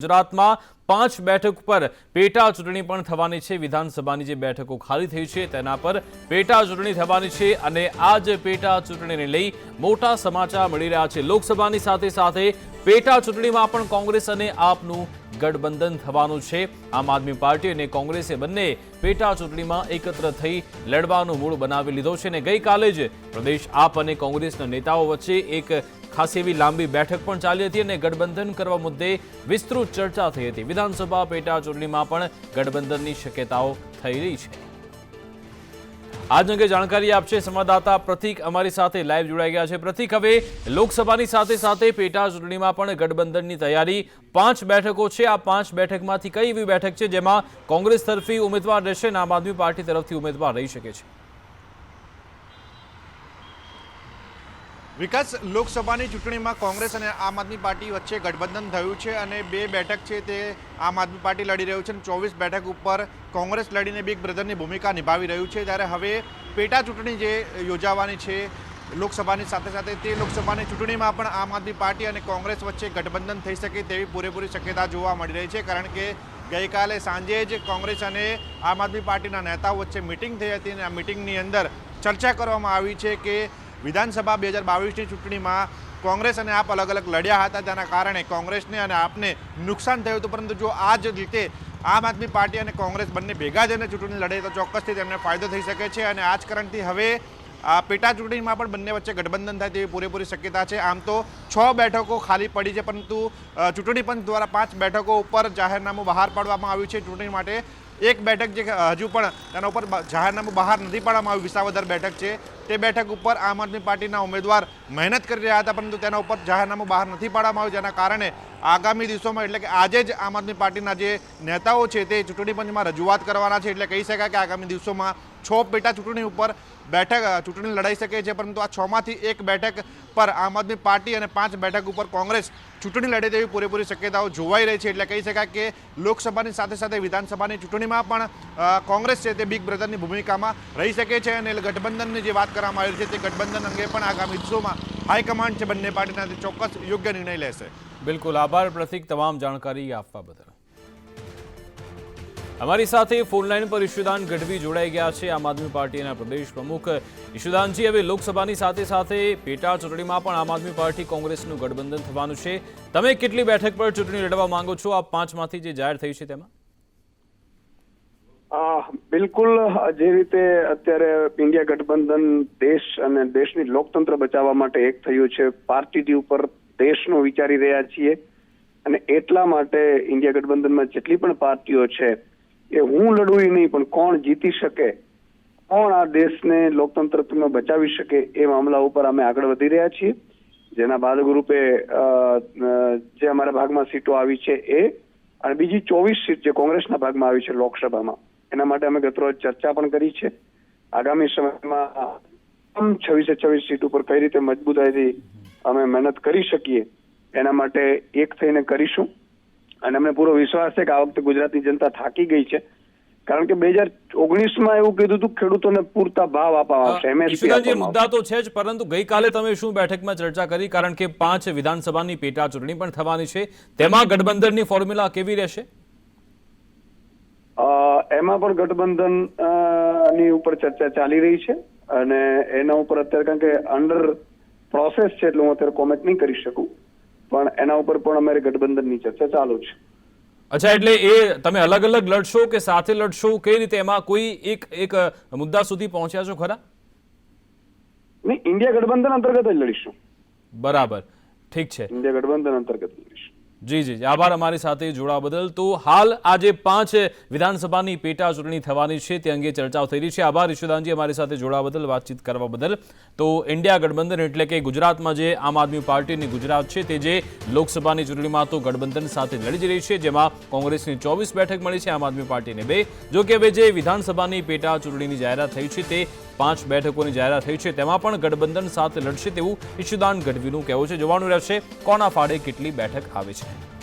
ગુજરાતમાં પાંચ બેઠક પર પેટા ચૂંટણી પણ થવાની છે. વિધાનસભાની જે બેઠકો ખાલી થઈ છે તેના પર પેટા ચૂંટણી થવાની છે અને આ જે પેટા ચૂંટણીને લઈ મોટા સમાચાર મળી રહ્યા છે. લોકસભાની સાથે સાથે પેટા ચૂંટણીમાં પણ કોંગ્રેસ અને આપનું ગઠબંધન થવાનું છે. આમ આદમી પાર્ટી અને કોંગ્રેસે બંને પેટા ચૂંટણીમાં એકત્ર થઈ લડવાનું મૂળ બનાવી લીધો છે અને ગઈકાલે જ પ્રદેશ આપ અને કોંગ્રેસના નેતાઓ વચ્ચે એક ખાસી એવી લાંબી બેઠક પણ ચાલી હતી અને ગઠબંધન કરવા મુદ્દે વિસ્તૃત ચર્ચા થઈ હતી. વિધાનસભા પેટા ચૂંટણીમાં પણ ગઠબંધનની શક્યતાઓ થઈ રહી છે. આજ અંગે જાણકારી આપશે સંવાદદાતા પ્રતિક અમારી સાથે લાઈવ જોડાઈ ગયા છે. પ્રતિક, હવે લોકસભાની સાથે સાથે પેટા ચૂંટણીમાં પણ ગઠબંધનની તૈયારી. પાંચ બેઠકો છે. આ પાંચ બેઠકમાંથી કઈ એવી બેઠક છે જેમાં કોંગ્રેસ તરફી ઉમેદવાર રહેશે અને આમ આદમી પાર્ટી તરફથી ઉમેદવાર રહી શકે છે? વિકાસ લોકસભાની ચૂંટણીમાં કોંગ્રેસ અને આમ આદમી પાર્ટી વચ્ચે ગઠબંધન થયું છે અને બે બેઠક છે તે આમ આદમી પાર્ટી લડી રહ્યું છે અને ચોવીસ બેઠક ઉપર કોંગ્રેસ લડીને બિગ બ્રધરની ભૂમિકા નિભાવી રહ્યું છે. ત્યારે હવે પેટા ચૂંટણી જે યોજાવાની છે લોકસભાની સાથે સાથે તે લોકસભાની ચૂંટણીમાં પણ આમ આદમી પાર્ટી અને કોંગ્રેસ વચ્ચે ગઠબંધન થઈ શકે તેવી પૂરેપૂરી શક્યતા જોવા મળી રહી છે. કારણ કે ગઈકાલે સાંજે જ કોંગ્રેસ અને આમ આદમી પાર્ટીના નેતાઓ વચ્ચે મિટિંગ થઈ હતી અને આ મિટિંગની અંદર ચર્ચા કરવામાં આવી છે કે વિધાનસભા બે હજાર બાવીસની ચૂંટણીમાં કોંગ્રેસ અને આપ અલગ અલગ લડ્યા હતા. તેના કારણે કોંગ્રેસને અને આપને નુકસાન થયું હતું. પરંતુ જો આ જ રીતે આમ આદમી પાર્ટી અને કોંગ્રેસ બંને ભેગા જઈને ચૂંટણી લડે તો ચોક્કસથી તેમને ફાયદો થઈ શકે છે અને આ જ કારણથી હવે આ પેટા ચૂંટણીમાં પણ બંને વચ્ચે ગઠબંધન થાય તેવી પૂરેપૂરી શક્યતા છે. આમ તો છ બેઠકો ખાલી પડી છે, પરંતુ ચૂંટણી પંચ દ્વારા પાંચ બેઠકો ઉપર જાહેરનામું બહાર પાડવામાં આવ્યું છે. ચૂંટણી માટે એક બેઠક જે હજુ પણ તેના ઉપર જાહેરનામું બહાર નથી પાડવામાં આવ્યું. વિસાવદર બેઠક છે. તે બેઠક ઉપર આમ આદમી પાર્ટીના ઉમેદવાર મહેનત કરી રહ્યા હતા, પરંતુ તેના ઉપર જાહેરનામું બહાર નથી પાડવામાં આવ્યું, જેના કારણે આગામી દિવસોમાં એટલે કે આજે જ આમ આદમી પાર્ટીના જે નેતાઓ છે, તે ચૂંટણી પંચમાં રજૂઆત કરવાના છે. એટલે કહી શકાય કે આગામી દિવસોમાં છ પેટા ચૂંટણી ઉપર બેઠક ચૂંટણી લડાઈ શકે છે, પરંતુ આ છમાંથી એક બેઠક પર આમ આદમી પાર્ટી અને પાંચ બેઠક ઉપર કોંગ્રેસ ચૂંટણી લડે તેવી પૂરેપૂરી શક્યતાઓ જોવાઈ રહી છે. એટલે કહી શકાય કે લોકસભાની સાથે સાથે વિધાનસભાની ચૂંટણીમાં પણ કોંગ્રેસ છે તે બિગ બ્રધરની ભૂમિકામાં રહી શકે છે અને ગઠબંધનની જે વાત કરવામાં આવી છે તે ગઠબંધન અંગે પણ આગામી દિવસોમાં હાઈકમાન્ડ છે. બંને પાર્ટીના ચોક્કસ યોગ્ય નિર્ણય લેશે. બિલકુલ. આભાર પ્રતિક. તમામ જાણકારી આપવા બદલ. અમારી સાથે ફોનલાઈન પર ઈશુદાન ગઢવી જોડાઈ ગયા છે. આમ આદમી પાર્ટીના પ્રદેશ પ્રમુખ ઈશુદાનજી, હવે લોકસભાની સાથે સાથે પેટા ચૂંટણીમાં પણ આમ આદમી પાર્ટી કોંગ્રેસનું ગઠબંધન થવાનું છે. તમે કેટલી બેઠક પર ચૂંટણી લડવા માંગો છો? આ પાંચમાંથી જે જાહેર થઈ છે તેમાં? બિલકુલ, જે રીતે અત્યારે ઇન્ડિયા ગઠબંધન દેશ અને દેશની લોકતંત્ર બચાવવા માટે એક થયું છે. પાર્ટીથી ઉપર દેશનો વિચારી રહ્યા છીએ. અને એટલા માટે ઇન્ડિયા ગઠબંધનમાં જેટલી પણ પાર્ટીઓ છે એ હું લડવું એ નહીં, પણ કોણ જીતી શકે? કોણ આ દેશને લોકતંત્રમાં બચાવી શકે એ મામલા ઉપર અમે આગળ વધી રહ્યા છીએ. જેના ભાગરૂપે જે અમારા ભાગમાં સીટો આવી છે એ, અને બીજી ચોવીસ સીટ જે કોંગ્રેસના ભાગમાં આવી છે લોકસભામાં, એના માટે અમે ગતરોજ ચર્ચા પણ કરી છે. આગામી સમયમાં છવ્વીસે છવ્વીસ સીટ ઉપર કઈ રીતે મજબૂતાઈથી અમે મહેનત કરી શકીએ, એના માટે એક થઈને કરીશું. અને અમને પૂરો વિશ્વાસ છે કે આ વખતે ગુજરાતની જનતા થાકી ગઈ છે. કારણ કે બે હજાર ઓગણીસમાં એવું કીધું હતું ખેડૂતોને પૂરતા ભાવ આપવામાં આવશે. મુદ્દા તો છે જ પરંતુ ગઈકાલે તમે શું બેઠકમાં ચર્ચા કરી? કારણ કે પાંચ વિધાનસભાની પેટા ચૂંટણી પણ થવાની છે. તેમાં ગઠબંધનની ફોર્મ્યુલા કેવી રહેશે? એમાં પણ ગઠબંધનની ઉપર ચર્ચા ચાલી રહી છે. અને એના ઉપર અત્યારે કારણ કે અંડર પ્રોસેસ છે એટલે હું અત્યારે કોમેન્ટ નહીં કરી શકું. પણ એના ઉપર પણ અમારે ગઠબંધનની ચર્ચા ચાલુ છે. અચ્છા એટલે એ તમે અલગ અલગ લડશો કે સાથે લડશો? કઈ રીતે? એમાં કોઈ એક એક મુદ્દા સુધી પહોંચ્યા છો ખરા? નહીં ઇન્ડિયા ગઠબંધન અંતર્ગત જ લડીશું. બરાબર. ઠીક છે. ઇન્ડિયા ગઠબંધન અંતર્ગત. જી જી. આભાર અમારી સાથે જોડાવા બદલ. તો હાલ આજે પાંચ વિધાનસભાની પેટા ચૂંટણી થવાની છે, તે અંગે ચર્ચાઓ થઈ રહી છે. આભાર ઈશ્વદાનજી અમારી સાથે જોડાવા બદલ, વાતચીત કરવા બદલ. તો ઇન્ડિયા ગઠબંધન એટલે કે ગુજરાતમાં જે આમ આદમી પાર્ટીની ગુજરાત છે, તે જે લોકસભાની ચૂંટણીમાં તો ગઠબંધન સાથે લડી જ રહી છે, જેમાં કોંગ્રેસની ચોવીસ બેઠક મળી છે, આમ આદમી પાર્ટીને બે. જો કે હવે જે વિધાનસભાની પેટા ચૂંટણીની જાહેરાત થઈ છે, તે પાંચ બેઠકોની જાહેરાત થઈ છે. તેમાં પણ ગઠબંધન સાથે લડશે તેવું ઈશુદાન ગઢવીનું કહેવું છે. જોવાનું રહેશે કોના ફાળે કેટલી બેઠક આવે છે.